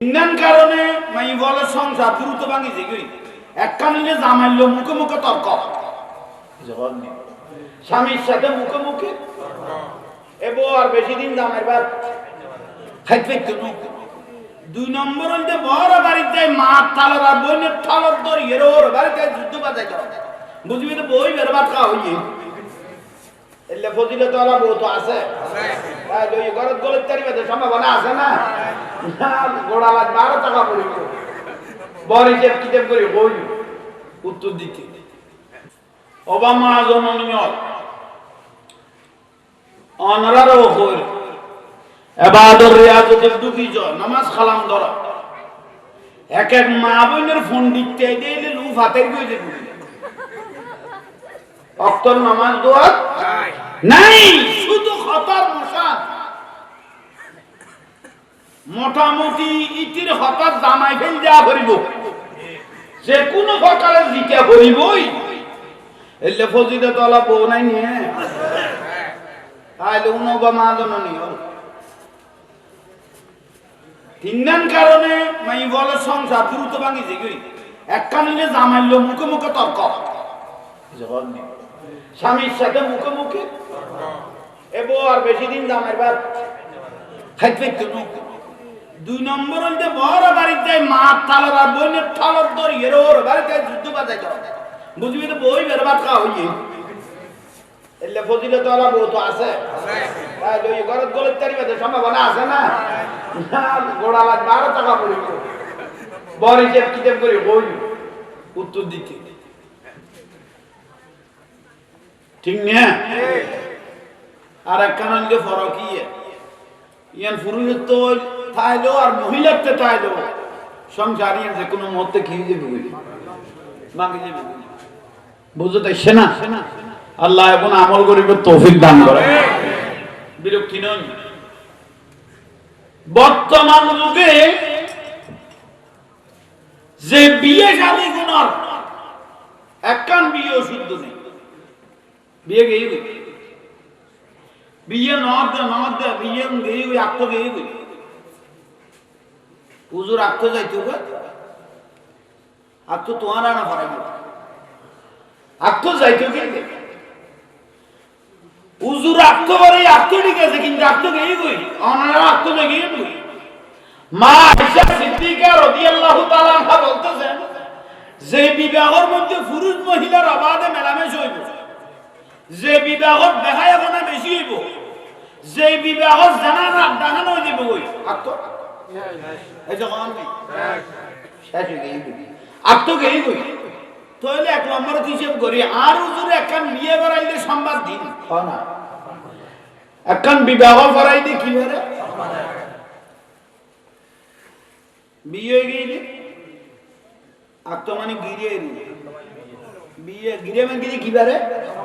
ইন্নান কারণে মাই বলে সংসার দ্রুত ভাঙি যে এক মুখে মুখে তর্ক। স্বামীর সাথে মুখে মুখে এবো আর বেশি দিন জামাইর খাইতে দুই নম্বর হইতে বড় বাড়িতে মা থালর আর থালর ধরি এর বাড়িতে যুদ্ধ বাজাই বুঝবি তো বই বের ভাত খাওয়া হইয়ে। এলে ফজিলে তো আলা বউ তো আছে। ঘরত গলত তারি বাদে সম্ভাবনা আছে না? গোড়া লাগ বারো টাকা পড়িব। বড় হিসেব কিতাব করে, বই। উত্তর দিতে। অনরারও হইল। এবাদর রিয়াজতের নামাজ খালাম ধরা। এক এক মা বোনের ফোন দিতে দিলে লু ফাতের গই যে অক্তর নামাজ নাই। শুধু মশান মোটামুটি ইটির হঠাৎ জামাই ফেল দেওয়া করিব যে কোনো প্রকারের জিকা করিবই এলে ফজিলে তলা বউ নাই নিয়ে। তাহলে উনো বা মা জননী হল। তিনান কারণে মাই বলে সংসার দ্রুত ভাঙি যে গই এক কানিলে জামাইলো মুখে মুখে তর্ক। জবাব নেই স্বামীর সাথে মুখে মুখে। এবো আর বেশি দিন বার খাইতে দুই নম্বর হইতে বড় বাড়িতে মা থালর আর বইনের থালর ধরি, এর ওর বাড়িতে যুদ্ধ বাজাই যাও বুঝবি তো বই বের ভাত খাওয়া হইয়ে। এলে ফজিলে তো আলা আছে ঘরত গলত তারি বাদে সম্ভাবনা আছে না? গোড়া বারো টাকা পড়িব। বড় হিসেব কিতাব করে বই উত্তর দিতে। ঠিক না আর এক কারণ যে ফরক ইয়ে। পুরুষের তো আর মহিলার তো সংসার যে কোনো বুঝি মাকে যাবে বুঝতে আল্লাহ এখন আমল করিবে, তৌফিক দান করে। বিরক্তি নয়। বর্তমান যুগে যে বিয়ে শাদী গুণর একখান বিয়ে শুদ্ধ নেই। বিয়ে নদ নদ বিয়ে গেই গই আত্ম গেই গই হুজুর আত্ম যাইতো আত্ম তোমার আনা ভরাই আত্ম যাইতো হুজুর আত্ম করে আত্ম ঠিক আছে, কিন্তু আত্ম গেই গই অনারা আত্ম গেই গই মা আয়েশা সিদ্দিকা রাদিয়াল্লাহু তাআলা বলতেছেন, যে বিবাহের মধ্যে পুরুষ মহিলার অবাধে মেলামেশ হইব। যে বিবাহত দেখায় এখনে বেশি হইব। যে বিবাহত জানা না দাহানো হয়ে যাবে ওই শেষ হয়ে গেই গেই তাহলে এক নম্বর হিসেব করি আর উজুরে একখান বিয়ে দিন না। একখান বিবাহ বাড়াইলে কি বিয়ে গেলে আত্ম মানে গিরিয়ে বিয়ে গিরে মানে গিরে কি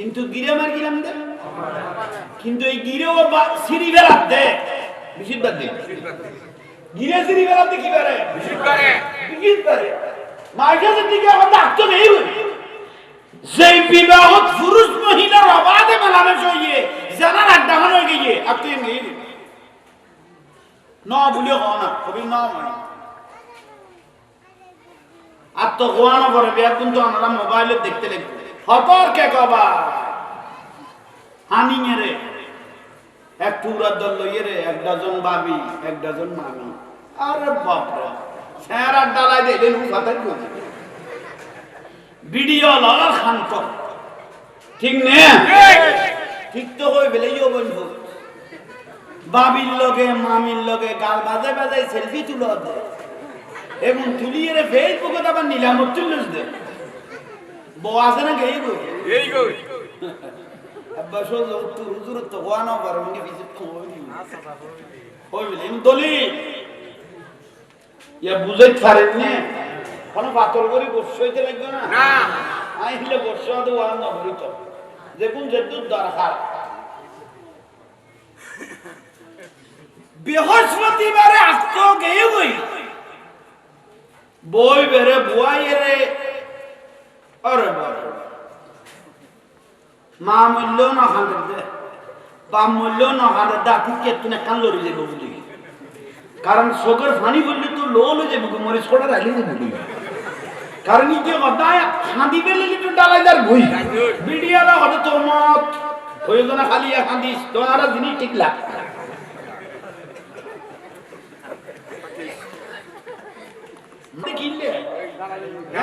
কিন্তু গিরে মার গিরাম দে। কিন্তু এই গিরেও সিঁড়ি বেড়াত দে। দে। গিরে সিঁড়ি বেড়াতে কি বেড়ে বেশিরভাগ মার্কেটের দিকে আমার ডাক্তার নেই সেই বিবাহ পুরুষ মহিলার অবাধে হইয়ে জানার হয়ে গিয়ে আপনি নেই ন বলিও হও না, কবি ন আর তো গোয়ানো পরে বিয়া কিন্তু আমরা মোবাইলে দেখতে লাগবে। হতর কে কবা হানি রে। এক টুকরা দল লইয়ে রে, এক ডজন বাবি, এক ডজন মামি। আরে বাপরে, স্যার ডালাই দে এলেন ফাতাই কই ভিডিও শান্ত ঠিক নে? ঠিক তো কই বেলেইও বন্ধু। বাবির লগে, মামির লগে গাল বাজে বাজাই সেলফি তুলো দে। এবং তুলিয়ে রে ফেসবুকে আবার নিলামত তুলিস দে। বউ আছে না গেই গো এই গই আব্বা সো তো হুজুর তো গোয়ানো পারে বিজিত কই হই বলে দলিল ইয়া বুঝাই পারেন না কোনো পাতল করে বর্ষ হইতে লাগবে না না আইলে বর্ষ হতে ওয়ান নবরিত দেখুন যে দরকার বৃহস্পতিবারে আস্ত গেয়ে বই বই বেরে বুয়াই রে আরে মা মূল্য না খান্ডে দে। বা মূল্য না খান্ডে দা ঠিক কেতনে কান লড়ি যাবে বলি। কারণ চোখের পানি বললে তো লো লো যাবে মরিচ কটা রাখলে যাবে বলি। কারণ এই যে খাঁদি খাঁদিস তোমার জিনিস ঠিক লাগ। কিনলে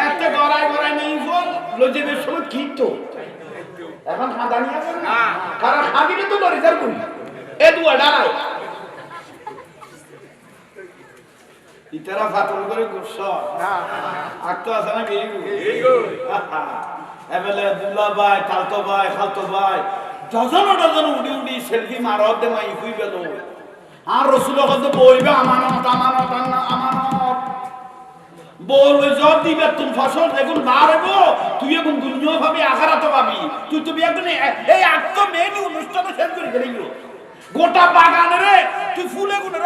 একটা গড়াই গড়াই নেই ফল লজেবের সময় কি এখন খাঁদানি আছে না? না। কারণ খাঁদিলে তো লরিজার করি। এ দুয়া ডালাই ইতারা ফাতল করে গুচ্ছ আক্ত আছে না কি? এবেলে দুল্লা ভাই তালতো ভাই খালতো ভাই ডজন ডজন উডি উডি সেলফি মারত দে মাই হুই গেল। আর রসুল হতে বইবে আমানত আমানত আমানত। ফসল দেখুন বাড়ব তুই এখন দুনিয়া ভাবি পাবি তুই তুমি একদিন এ- এই আত্ম মেয়ে অনুষ্ঠানে শেষ করে গেলি। গোটা বাগানে রে তুই ফুলে গুনে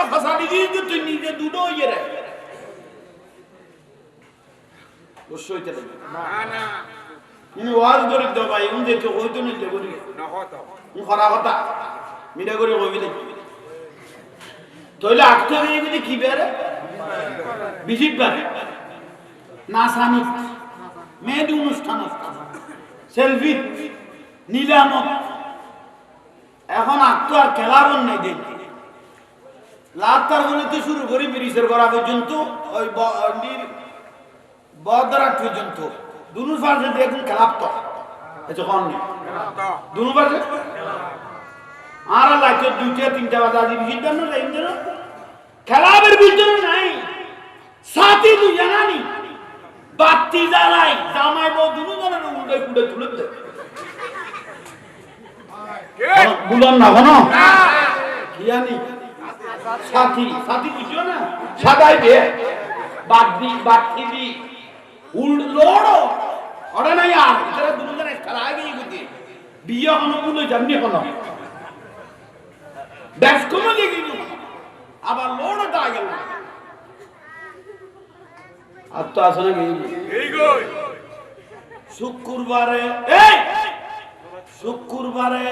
দিয়ে যে তুই নিজে দুটো ইয়ে রে। না না। ওয়াজ করে দাও ভাই উন হইতো নিতে উন খরা কথা। মিটা করে কইবি দেখি তইলে আক্ত হয়ে কি বেরে বারে না সানি মেহেদি অনুষ্ঠান সেলফি, নিলামত। এখন আক্ত আর খেলাবন নাই দেখি লাতার বলেতে শুরু করি, ব্রিজের করা পর্যন্ত, ওই বদরাট পর্যন্ত। দুনুর ফার্সে দেখুন খেলাপ তো। তো দুনু বাজে আর লাইতে দুইটা, তিনটা বাজে আজি দেন খেলাবের ভিতরে নাই। সাথী দুই জানানি বাতি জ্বালাই জামাই বউ দুনু জনের উল্টে কুড়ে তুলে দে কে? বুলন না কোনো না। কি জানি? সাথী সাথী বুঝছ না? সাদাই বে। বাতি বাতি দি উল লোড়ো। ওরে নাই আর এরা দুনু জনের খেলা আগে গিয়ে বিয়ে হনো বলে জানি হনো ব্যাস লেগে আবার লোড়ো তা গেল। আর তো এই গো শুক্রবারে এই! শুক্রবারে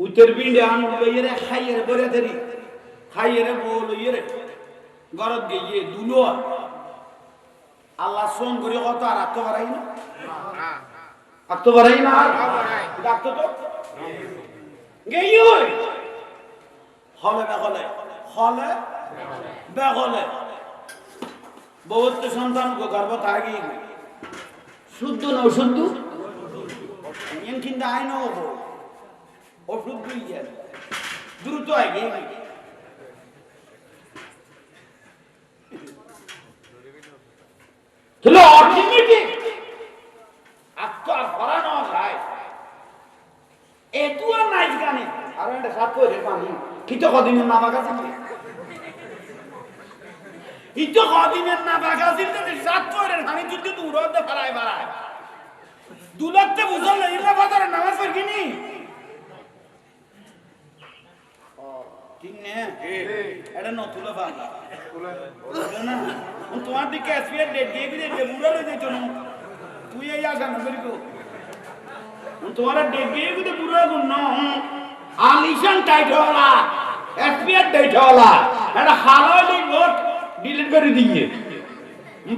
উত্তর বিন্ডে আনু লইরে খাইয়ের বরে ধরি খাইয়ের বউ লইরে গরত গিয়ে দুলো। আল্লাহ সোন করে কত আর আত্ম বাড়াই না? না আত্ম বাড়াই না। ডাকতো তো? গেই হলে বেগলে হলে বেগলে বহুত সন্তান গর্ভ থাকি শুদ্ধ না অশুদ্ধ? এম কিন্তু আইন অশুদ্ধ দ্রুত আগে যায়। আর নাইজ গানে। আর একটা করে পানি। কিতো কদিনের না বাগা ছিল কদিনের না বাগা ছিল সাত করে পানি কিন্তু দূরতে ফেলায় ফেলায় দুলাতে বুঝল ইল্লা বাজারে নামাজ পড়িনি ঠিক নে? এটা নতুন বাংলা তোমার দিকে এসপিআর ডেট দিয়ে দিয়ে বুড়া লই দিত তুই এই আসা না করিকো তোমার ডেট দিয়ে দিয়ে বুড়া গুণ না। আলিশান টাইট হলা এসপিআর টাইট হলা এটা হালালি নোট ডিলিট করে দিয়ে।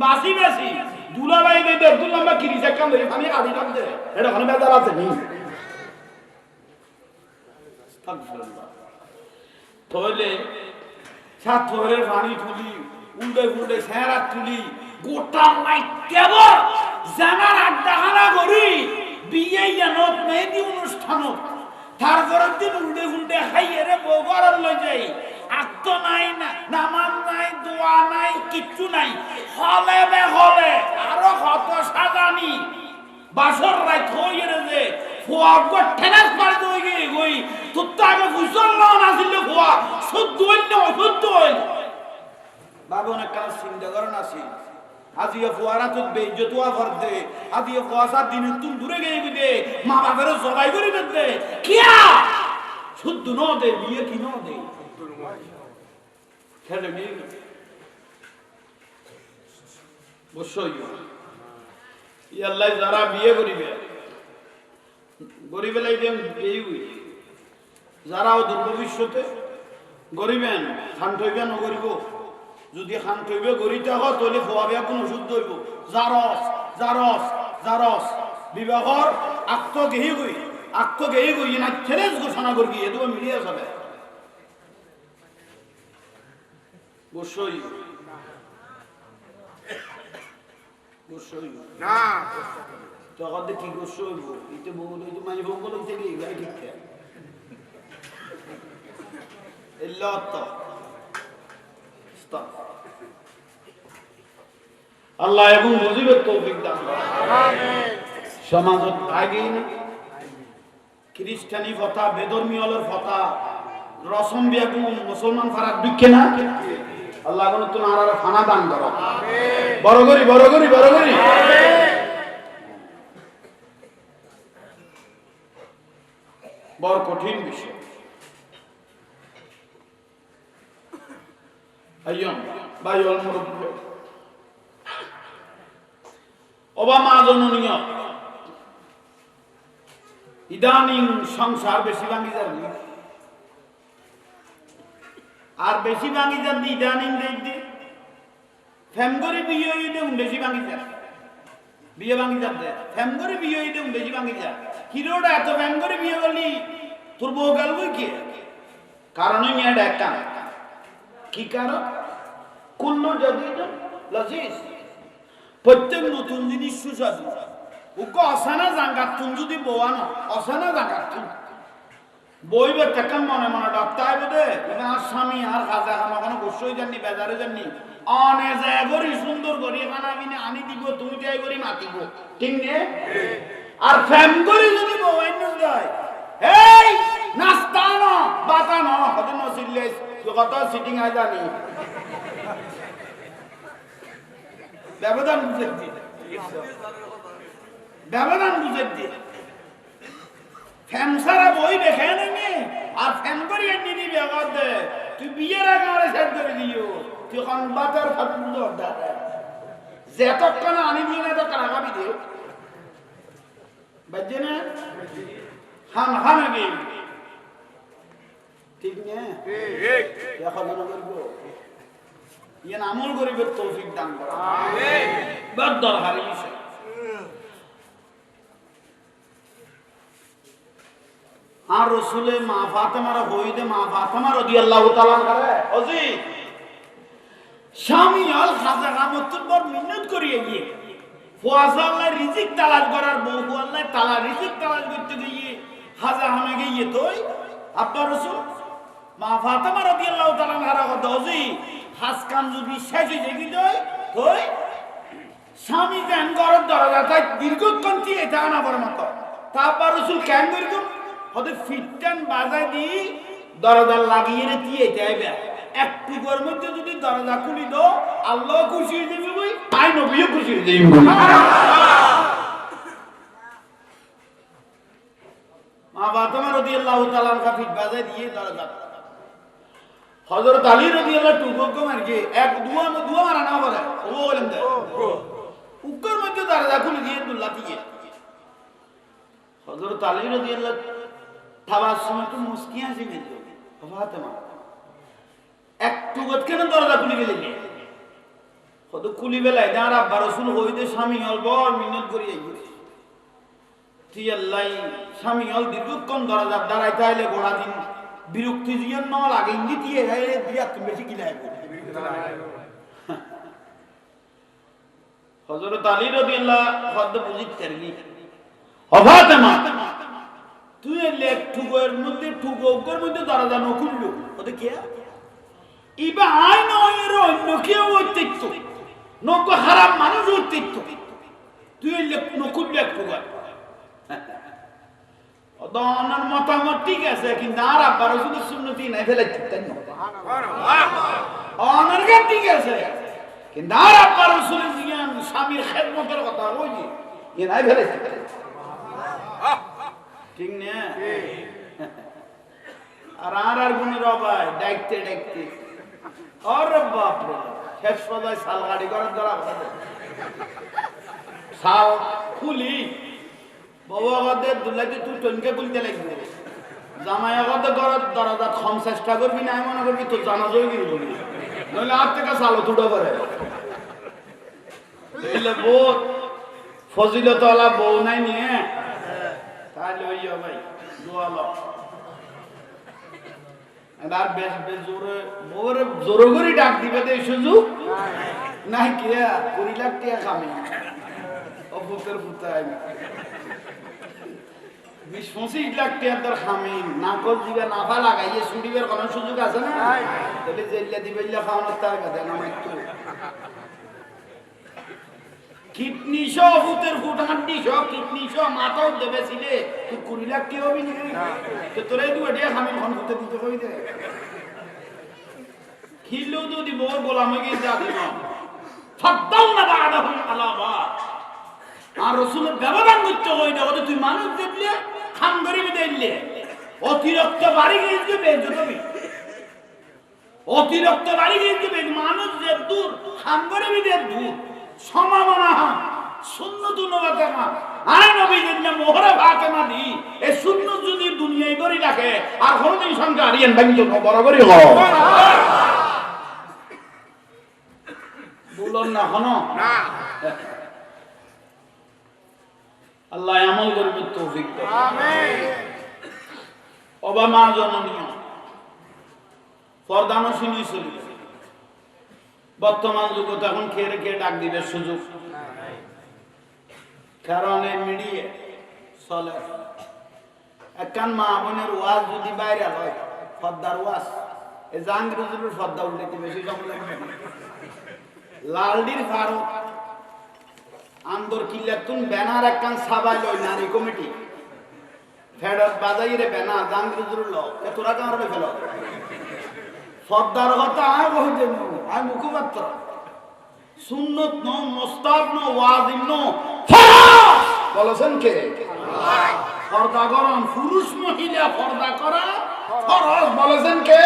বাসি বাসি দুলাভাই দে দে দুলা মা কিরি কাম ধরে আমি আদি কাম দে। এটা কোন বেজার আছে নি? তাহলে ছাত্রের পানি তুলি, উল্টে উল্টে সেরা তুলি, গোটা মাই কেবল জানার আড্ডা হানা করি, বিয়ে জানত, মেহেদি অনুষ্ঠানত। তারপরের দিন উল্টে উল্টে খাইয়ে রে বগরার লই যাই। আত্ম নাই, নামাজ নাই, দোয়া নাই, কিচ্ছু নাই। হলে বে হলে আরও কত সাজানি। বাসর রাত হইয়ে রে যে ফুয়া গো ঠেলাস মারি দই গে গই তোর তো আগে বুঝল না নাছিল ফুয়া শুদ্ধ হইল, অশুদ্ধ হইল। অনেক কাজ চিন্তা করেন আসি আজিয়ে ফুয়ারা তো ফর দে আজিয়ে ফুয়া সাত দিনে তুম দূরে গিয়ে দে মা বাপের জবাই করে দে কিয়া? শুদ্ধ ন দে, বিয়ে কি ন দে? খেলে নিয়ে অবশ্যই ইয়াল্লাই যারা বিয়ে করিবে গরিবে লাইবেন বিয়ে যারাও দূর ভবিষ্যতে গরিবেন খান থইবে নগরিব যদি খান থইবে গরিতে হ তলে খোয়া বিয়া কোন ওষুধ দইব জারস জারস জারস বিবাহর আক্ত গেহি গই আক্ত গেহি গই না ছেলেজ ঘোষণা করবি এদু মিলিয়ে যাবে না। তখন তো কি করছ? তো গাড়ি ঠিক আল্লাহ এবং তৌফিক দান সমাজত খ্রিস্টানি ফতা বেদর্মী হলের ফতা রসম বিয়া মুসলমান ফারাক বিক্ষে না? আল্লাহ কোনো তো আর ফানা দান করো। বড় করি বড় করি বড় করি। বড় কঠিন বিষয়। ভাই জননীয়। ইদানিং সংসার বেশি ভাঙি যাবি। আর বেশি ভাঙি যাবি ইদানিং দেখবি ফেম করে বিয়ে হইলে বেশি ভাঙি যা বিয়ে ভাঙি যাবে ফেম করে বিয়ে হইলে বেশি ভাঙি যা হিরোটা এত ফেম করে বিয়ে করলি তোর বউ গেল বই কি? কারণ মেয়েটা একটা কি কারণ? কুল্ল যদি লজিস। প্রত্যেক নতুন জিনিস সুস্বাদু। উকে অসানা জাঙ্গাত তুন যদি বোয়ানো অসানা জাঙ্গাত তুন। বইবে তেকান মনে মনে ডাক্তার বোধে আর স্বামী, আর খাজা খামা কোনো গোসই জাননি, বেজারে জাননি? অনে করি সুন্দর করি এখানে আমি আনি দিব, তুমি যাই করি মাতিব ঠিক নে? আর ফ্যাম করি যদি মোবাইল নুন যায় এই, নাস্তা ন বাতা ন কত নসিলে কত সিটিং আই জানি। ব্যবধান বুঝে দি ব্যবধান বুঝে দি ফ্যান সারা বই দেখে নেবে আর ফ্যান করি এনে দিবি দে। তুই বিয়ের আগে আমার সেট করে দিও। তুই এখন দরদা যেতক্ষণ আনি দিয়ে না তো কারা খাবি দিও বাজে না? হাম হাম গেম ঠিক না? ঠিক। এখন করব। ইয়ে আমল গরিবের তৌফিক দান করা। আমিন। দরকার এই বিষয় আর রসুলে মা ফাতেমার হইদে মা ফাতেমা রাদিয়াল্লাহু তাআলা করে ওজি স্বামী আল খাজা কামতুর পর মিন্নত করিয়ে গিয়ে, ফুয়াজা আল্লাহ রিজিক তালাশ করার বউ আল্লাহ তালা রিজিক তালাশ করতে গিয়ে খাজা হামে গিয়ে তোই আব্বা রসুল? মা ফাতেমা রাদিয়াল্লাহু তাআলা হারা কথা ওজি হাস কাম যদি শেষ হয়ে কি তোই? তোই, স্বামী জ্ঞান করার দরজা তাই দীর্ঘক্ষণ দিয়ে এটা আনা বড় মতো। তারপর রসুল কেন করব ওদের ফিটটান বাজায় দি দরজা লাগিয়ে রে দিয়ে যাইবে। একটু গর মধ্যে যদি দরজা খুলি দো আল্লাহ খুশি হয়ে যাবে বই। আই নবীও খুশি হয়ে যাবে। মা বাতমা রদি আল্লাহ তালান কা ফিট বাজায় দিয়ে দরজা। হজরত আলী রদি আল্লাহ টুকো মারকে এক দুয়া দুয়া মারা না বলে ও বলেন উত্তর মধ্যে দরজা খুলে দিয়ে দুল্লা দিয়ে। হজরত আলী রাদিয়াল্লাহু থাবার সময় একটু কেন দরজা খুলে গেলে কত খুলি বেলায় যার আব্বা রসুল হইতে স্বামী বড় মিনত তুই আল্লাহ, স্বামী হল দীর্ঘক্ষণ দরজার দাঁড়াইতে আইলে গোড়া দিন। বিরক্তি দিয়ে ইঙ্গি দিয়ে দিয়া তুমি বেশি কিলাই হজরত আলী রবিল্লাহ হদ্দ বুঝি তেরগি অভাতেমা তুই এলে ঠুগোর মধ্যে ঠুগোর মধ্যে দরজা নকুল্লু ওতে কে? ইবা আই নয় এর অন্য কেউ অস্তিত্ব নক হারাম মানুষ অস্তিত্ব তুই এলে নকুল্লু এক ঠুগর দনের মতামত ঠিক আছে, কিন্তু আর আব্বার শুধু সুন্নতি নাই ফেলে তাই না? ঠিক আছে, কিন্তু আর আব্বার স্বামীর খেদমতের কথা ওই এ নাই ফেলে ঠিক না? আর আর আর গুণের অবাই ডাকতে ডাকতে। আরে বাপ রে শেষ পর্যায়ে শাল গাড়ি করার দ্বারা শাল খুলি বাবু আমাদের দুলাইতে তুই টনকে খুলতে লাগবে। জামাই আমাদের ঘরের দরজা কম চেষ্টা করবি না মনে করবি তোর জানা জয় গিয়ে বলি নইলে আর থেকে চালো তুটো করে বুঝলে বউ ফজিলতওয়ালা বউ নাই নিয়ে তাহলে ওই ভাই দোয়ালো আর বেশ বেশ জোরে বউরে জোরে করে ডাক দিবে তো সুযোগ নাই কে কুড়ি লাখ টাকা খামে অপুতের পুতায় বিশ পঁচিশ লাখ টাকার তোর খামি নাকল দিবে নাফা লাগাইয়ে ছুটিবার কোনো সুযোগ আছে না তাহলে জেল্লা দিবে খাওয়ানোর তার কাছে না একটু কিডনি সহ ভূতের ফুট হাড্ডি সহ কিডনি সহ মাথাও দেবে ছিলে। তুই কুড়ি লাখ কি হবি নাকি তো তোরে দু এটিয়া খামি খন ফুটে দিতে কই দে খিলেও তো দিব গোলাম গিয়ে যা দিব ফদ্দাল না বাদাহুম আলা বাদ আর রসুলের ব্যবধান করতে হই না ওদের তুই মানুষ দেখলে খাম গরিবি দেখলে। অতিরিক্ত বাড়ি গিয়ে বেঁচে তুমি। অতিরিক্ত বাড়ি গিয়ে দিবে মানুষ যে দূর খাম গরিবি দূর। সমামনা হাম শূন্য দুনবাতে মা নবী যদি মোহরে ভাতে দি। এ শূন্য যদি দুনিয়ায় করি রাখে আর কোনদিন সঙ্গে আরিয়ান ভাঙি তো বরাবরই হ বলুন না হন। না। আল্লাহ আমল করবে তৌফিক। অবামা জননীয়। পর্দানো শুনি বর্তমান যুগত এখন খেয়ে খেয়ে ডাক দিবে সুযোগ। কারণ মিডিয়ে চলে। একখান মা বোনের ওয়াজ যদি বাইরে হয়, ফদ্দার ওয়াজ, এই জাহাঙ্গীর ফদ্দা উল্লেখে বেশি সময় লাগবে না। লালডির ফারুক, আন্দর কিল্লাতুন ব্যানার একখান সাবাই লই নারী কমিটি। ফেডার বাজাইরে ব্যানার, জাহাঙ্গীর ল তোরা কামার ফেল? ফদ্দার কথা আয় বহুতে আয় মুখপাত্র। সুন্নত ন মোস্তাব ন ওয়াজিব ন বলেছেন কে? পর্দা করন, পুরুষ মহিলা পর্দা করা ফরজ বলেছেন কে?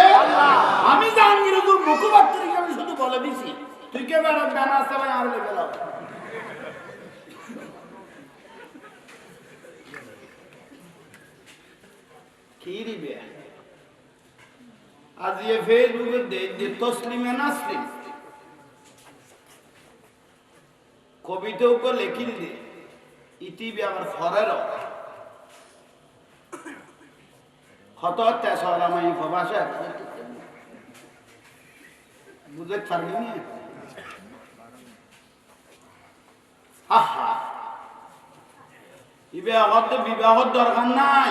আমি জাহাঙ্গীরপুর মুখপাত্র হিসাবে শুধু বলে দিছি। তুই কে বেড়া ব্যানার সবাই আর লেগে লাও কি দিবে? আজকে ফেসবুকে দেয় যে তসলিমে নাসলিম কবিতেও কো লেখিন দে ইতিবি আমার ফরের হত তেসরামাই ভাষা বুঝে ছাড়বি আহা! ইবে আমার তো বিবাহ দরকার নাই।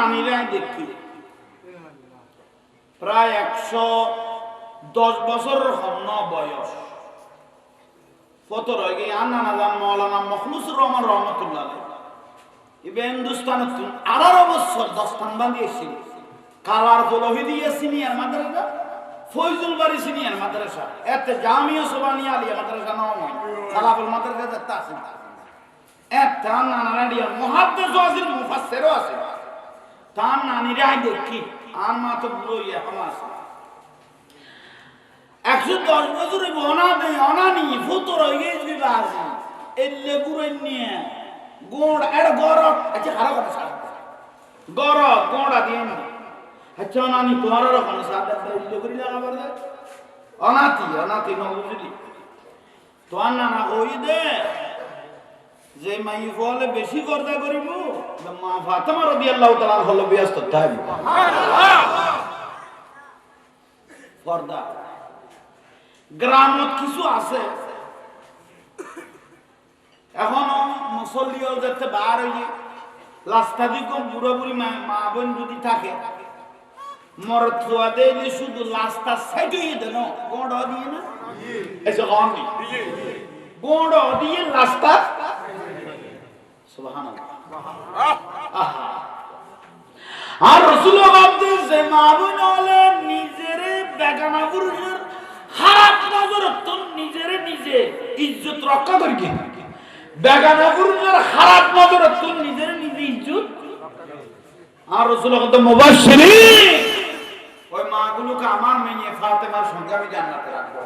নানিরাই দেখি। প্রায় একশো দশ বছর হন বয়স। নানা যান মৌলানা মখলুসুর রহমান রহমতুল্লাহ এবার হিন্দুস্তান বাঁধিয়েছিল কালার দলহি দিয়ে সিনিয়র মাদ্রাসা, ফৈজুল বাড়ি সিনিয়র মাদ্রাসা, এতে জামিও সোবানিয়া আলিয়া মাদ্রাসা নয় সালাফুল মাদ্রাসা যেতে আছে একটা নানা আছে মুফাসসিরও আছে। তার নানিরাই দেখি। আর মা তো বুড়ো আছে। একশো দশ বছরে অনা নেই অনা নি ফুতর এলে গুড়ে নিয়ে গোড় এটা গড় আচ্ছা খারাপ কথা সার। গড়, গোড়া দিয়ে না আচ্ছা অনানি তোমার রকম সাদা এলে করি লাগাবার দে অনাতি অনাতি ন বুঝলি। তোমার নানা কই দে? যে মাই বলে বেশি করদা করিব এখনও মুসল্লিও যাতে বার হইয়ে রাস্তা দিকে মা বোন যদি থাকে, মরদ থুয়া দেইলে শুধু রাস্তা সাইড গোড় দিয়ে না? এসে গোড় দিয়ে রাস্তা। সুবহানাল্লাহ। আর রসুল ভাবতে যে মা হলে নিজের বেগানা পুরুষের খারাপ নজর তো নিজের নিজে ইজ্জত রক্ষা করি বেগানা পুরুষের খারাপ নজর তো নিজের নিজে ইজ্জত আর রসুল কত মুবাশশিরি ওই মাগুলোকে আমার মেয়ে ফাতেমার সঙ্গে আমি জান্নাতে রাখব